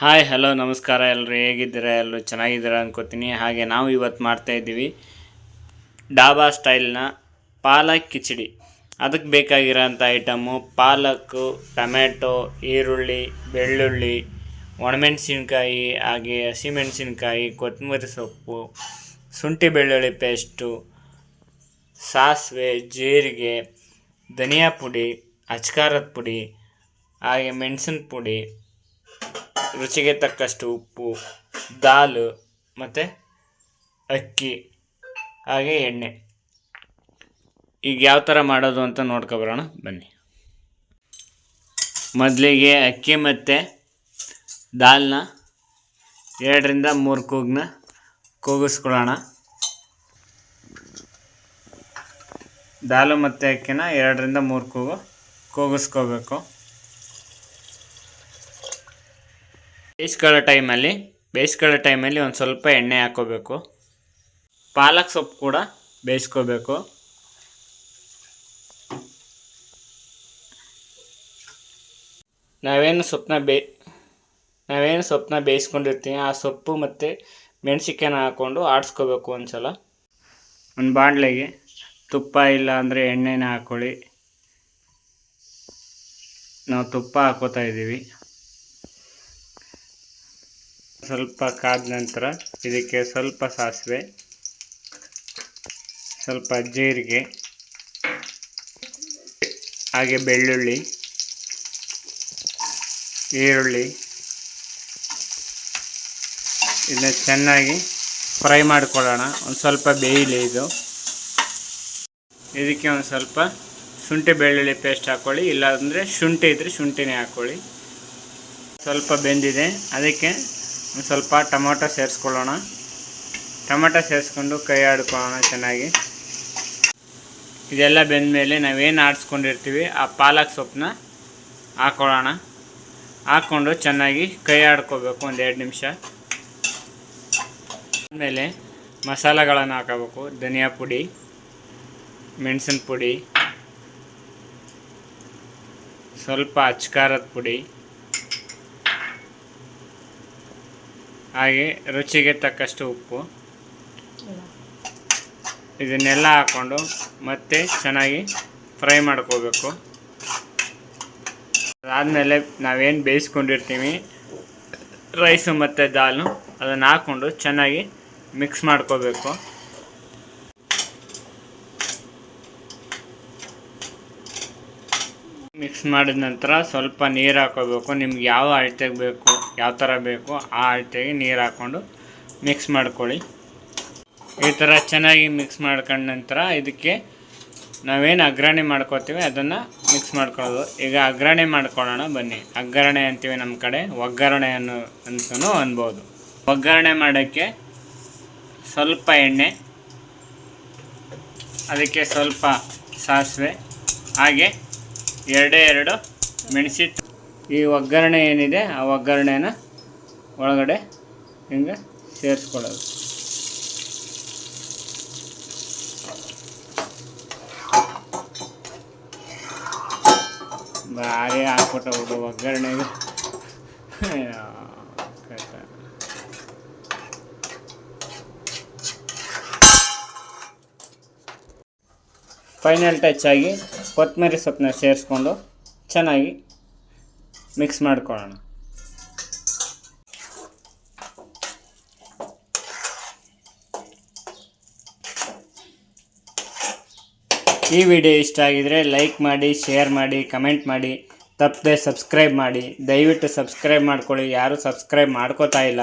Hi hello ನಮಸ್ಕಾರ. ಎಲ್ಲರೂ ಹೇಗಿದ್ದೀರಾ? ಎಲ್ಲರೂ ಚೆನ್ನಾಗಿದ್ದೀರಾ ಅನ್ಕೋತೀನಿ. ಹಾಗೆ ನಾವು ಇವತ್ತು ಮಾಡ್ತಾ ಇದ್ದೀವಿ ಡಾಬಾ ಸ್ಟೈಲ್ನ ಪಾಲಕ್ ಕಿಚಡಿ. ಅದಕ್ಕೆ ಬೇಕಾಗಿರೋಂಥ ಐಟಮು ಪಾಲಕ್ಕು ಟೊಮೆಟೊ ಈರುಳ್ಳಿ, ಬೆಳ್ಳುಳ್ಳಿ, ಒಣಮೆಣಸಿನ್ಕಾಯಿ, ಹಾಗೆ ಹಸಿಮೆಣಸಿನ್ಕಾಯಿ, ಕೊತ್ತಂಬರಿ ಸೊಪ್ಪು, ಶುಂಠಿ ಬೆಳ್ಳುಳ್ಳಿ ಪೇಸ್ಟು, ಸಾಸಿವೆ, ಜೀರಿಗೆ, ಧನಿಯಾ ಪುಡಿ, ಅಚ್ಕಾರದ ಪುಡಿ, ಹಾಗೆ ಮೆಣಸಿನ ಪುಡಿ ರುಚಿಗೆ ತಕ್ಕಷ್ಟು ಉಪ್ಪು, ದಾಲು ಮತ್ತು ಅಕ್ಕಿ, ಹಾಗೆ ಎಣ್ಣೆ. ಈಗ ಯಾವ ಥರ ಮಾಡೋದು ಅಂತ ನೋಡ್ಕೊಬರೋಣ ಬನ್ನಿ. ಮೊದಲಿಗೆ ಅಕ್ಕಿ ಮತ್ತು ದಾಲ್ನ ಎರಡರಿಂದ ಮೂರು ಕೂಗ್ನ ಕೂಗಿಸ್ಕೊಳ್ಳೋಣ. ದಾಲು ಮತ್ತು ಅಕ್ಕಿನ ಎರಡರಿಂದ ಮೂರು ಕೂಗು ಕೂಗಿಸ್ಕೋಬೇಕು. ಬೇಯಿಸ್ಕೊಳ್ಳೋ ಟೈಮಲ್ಲಿ ಬೇಯಿಸ್ಕೊಳ್ಳೋ ಟೈಮಲ್ಲಿ ಒಂದು ಸ್ವಲ್ಪ ಎಣ್ಣೆ ಹಾಕೋಬೇಕು. ಪಾಲಕ್ ಸೊಪ್ಪು ಕೂಡ ಬೇಯಿಸ್ಕೋಬೇಕು. ನಾವೇನು ಸೊಪ್ಪನ್ನ ಬೇ, ನಾವೇನು ಸೊಪ್ಪನ್ನ ಬೇಯಿಸ್ಕೊಂಡಿರ್ತೀವಿ, ಆ ಸೊಪ್ಪು ಮತ್ತು ಮೆಣಸಿಕಾಯಿನ ಹಾಕ್ಕೊಂಡು ಆಡಿಸ್ಕೋಬೇಕು ಒಂದು ಸಲ ಒಂದು ಬಾಣಲೆಗೆ ತುಪ್ಪ ಇಲ್ಲ ಅಂದರೆ ಎಣ್ಣೆನ ಹಾಕ್ಕೊಳ್ಳಿ ನಾವು ತುಪ್ಪ ಹಾಕೋತಾ ಇದ್ದೀವಿ. ಸ್ವಲ್ಪ ಕಾದ ನಂತರ ಇದಕ್ಕೆ ಸ್ವಲ್ಪ ಸಾಸಿವೆ, ಸ್ವಲ್ಪ ಜೀರಿಗೆ, ಹಾಗೆ ಬೆಳ್ಳುಳ್ಳಿ, ಈರುಳ್ಳಿ, ಇದನ್ನ ಚೆನ್ನಾಗಿ ಫ್ರೈ ಮಾಡ್ಕೊಳ್ಳೋಣ. ಒಂದು ಸ್ವಲ್ಪ ಬೇಯಿಲಿ ಇದು. ಇದಕ್ಕೆ ಒಂದು ಸ್ವಲ್ಪ ಶುಂಠಿ ಬೆಳ್ಳುಳ್ಳಿ ಪೇಸ್ಟ್ ಹಾಕ್ಕೊಳ್ಳಿ ಇಲ್ಲಾಂದರೆ ಶುಂಠಿ ಇದ್ದರೆ ಶುಂಠಿನೇ ಹಾಕ್ಕೊಳ್ಳಿ ಸ್ವಲ್ಪ ಬೆಂದಿದೆ. ಅದಕ್ಕೆ ಸ್ವಲ್ಪ ಟೊಮೊಟೊ ಸೇರಿಸ್ಕೊಳ್ಳೋಣ. ಟೊಮೊಟೊ ಸೇರಿಸ್ಕೊಂಡು ಕೈ ಆಡ್ಕೊಳ್ಳೋಣ ಚೆನ್ನಾಗಿ. ಇದೆಲ್ಲ ಬೆಂದಮೇಲೆ ನಾವೇನು ಆಡಿಸ್ಕೊಂಡಿರ್ತೀವಿ, ಆ ಪಾಲಕ್ ಸೊಪ್ಪನ್ನ ಹಾಕ್ಕೊಳ್ಳೋಣ ಹಾಕ್ಕೊಂಡು ಚೆನ್ನಾಗಿ ಕೈ ಆಡ್ಕೋಬೇಕು ಒಂದು ಎರಡು ನಿಮಿಷ. ಆಮೇಲೆ ಮಸಾಲೆಗಳನ್ನು ಹಾಕೋಬೇಕು, ಧನಿಯಾ ಪುಡಿ, ಮೆಣಸಿನ ಪುಡಿ, ಸ್ವಲ್ಪ ಅಚ್ಕಾರದ ಪುಡಿ. ಹಾಗೆ ರುಚಿಗೆ ತಕ್ಕಷ್ಟು ಉಪ್ಪು. ಇದನ್ನೆಲ್ಲ ಹಾಕ್ಕೊಂಡು ಮತ್ತೆ ಚೆನ್ನಾಗಿ ಫ್ರೈ ಮಾಡ್ಕೋಬೇಕು. ಅದಾದಮೇಲೆ ನಾವೇನು ಬೇಯಿಸ್ಕೊಂಡಿರ್ತೀವಿ ರೈಸು ಮತ್ತು ದಾಲು ಅದನ್ನು ಹಾಕ್ಕೊಂಡು ಚೆನ್ನಾಗಿ ಮಿಕ್ಸ್ ಮಾಡ್ಕೋಬೇಕು. ಮಿಕ್ಸ್ ಮಾಡಿದ ನಂತರ ಸ್ವಲ್ಪ ನೀರು ಹಾಕೋಬೇಕು. ನಿಮ್ಗೆ ಯಾವ ಅಳತೆಗೆ ಬೇಕು ಯಾವ ಥರ ಬೇಕು ಆ ಅಳತೆಗೆ ನೀರು ಹಾಕ್ಕೊಂಡು ಮಿಕ್ಸ್ ಮಾಡ್ಕೊಳ್ಳಿ. ಈ ಥರ ಚೆನ್ನಾಗಿ ಮಿಕ್ಸ್ ಮಾಡ್ಕೊಂಡ ನಂತರ ಇದಕ್ಕೆ ನಾವೇನು ಅಗ್ರಣೆ ಮಾಡ್ಕೋತೀವಿ, ಅದನ್ನು ಮಿಕ್ಸ್ ಮಾಡ್ಕೊಳ್ಳೋದು. ಈಗ ಅಗ್ರಣೆ ಮಾಡ್ಕೊಳ್ಳೋಣ, ಬನ್ನಿ. ಅಗ್ಗರಣೆ ಅಂತೀವಿ ನಮ್ಮ ಕಡೆ, ಒಗ್ಗರಣೆ ಅನ್ನೋ ಅಂತಲೂ ಅನ್ಬೋದು. ಒಗ್ಗರಣೆ ಮಾಡೋಕ್ಕೆ ಸ್ವಲ್ಪ ಎಣ್ಣೆ, ಅದಕ್ಕೆ ಸ್ವಲ್ಪ ಸಾಸಿವೆ, ಹಾಗೆ ಎರಡೇ ಎರಡು ಮೆಣಸಿ ಈ ಒಗ್ಗರಣೆ ಏನಿದೆ, ಆ ಒಗ್ಗರಣೆನ ಒಳಗಡೆ ಹಿಂಗೆ ಸೇರಿಸ್ಕೊಳ್ಳೋದು. ಭಾರಿ ಹಾಕ್ಬಿಟ್ಟು ಒಗ್ಗರಣೆಗೆ ಫೈನಲ್ ಟಚ್ ಆಗಿ ಕೊತ್ತಂಬರಿ ಸೊಪ್ಪನ್ನ ಸೇರಿಸ್ಕೊಂಡು ಚೆನ್ನಾಗಿ ಮಿಕ್ಸ್ ಮಾಡ್ಕೊಳ್ಳೋಣ. ಈ ವಿಡಿಯೋ ಇಷ್ಟ ಆಗಿದರೆ ಲೈಕ್ ಮಾಡಿ, ಶೇರ್ ಮಾಡಿ, ಕಮೆಂಟ್ ಮಾಡಿ, ತಪ್ಪದೆ ಸಬ್ಸ್ಕ್ರೈಬ್ ಮಾಡಿ. ದಯವಿಟ್ಟು ಸಬ್ಸ್ಕ್ರೈಬ್ ಮಾಡ್ಕೊಳ್ಳಿ. ಯಾರೂ ಸಬ್ಸ್ಕ್ರೈಬ್ ಮಾಡ್ಕೋತಾ ಇಲ್ಲ.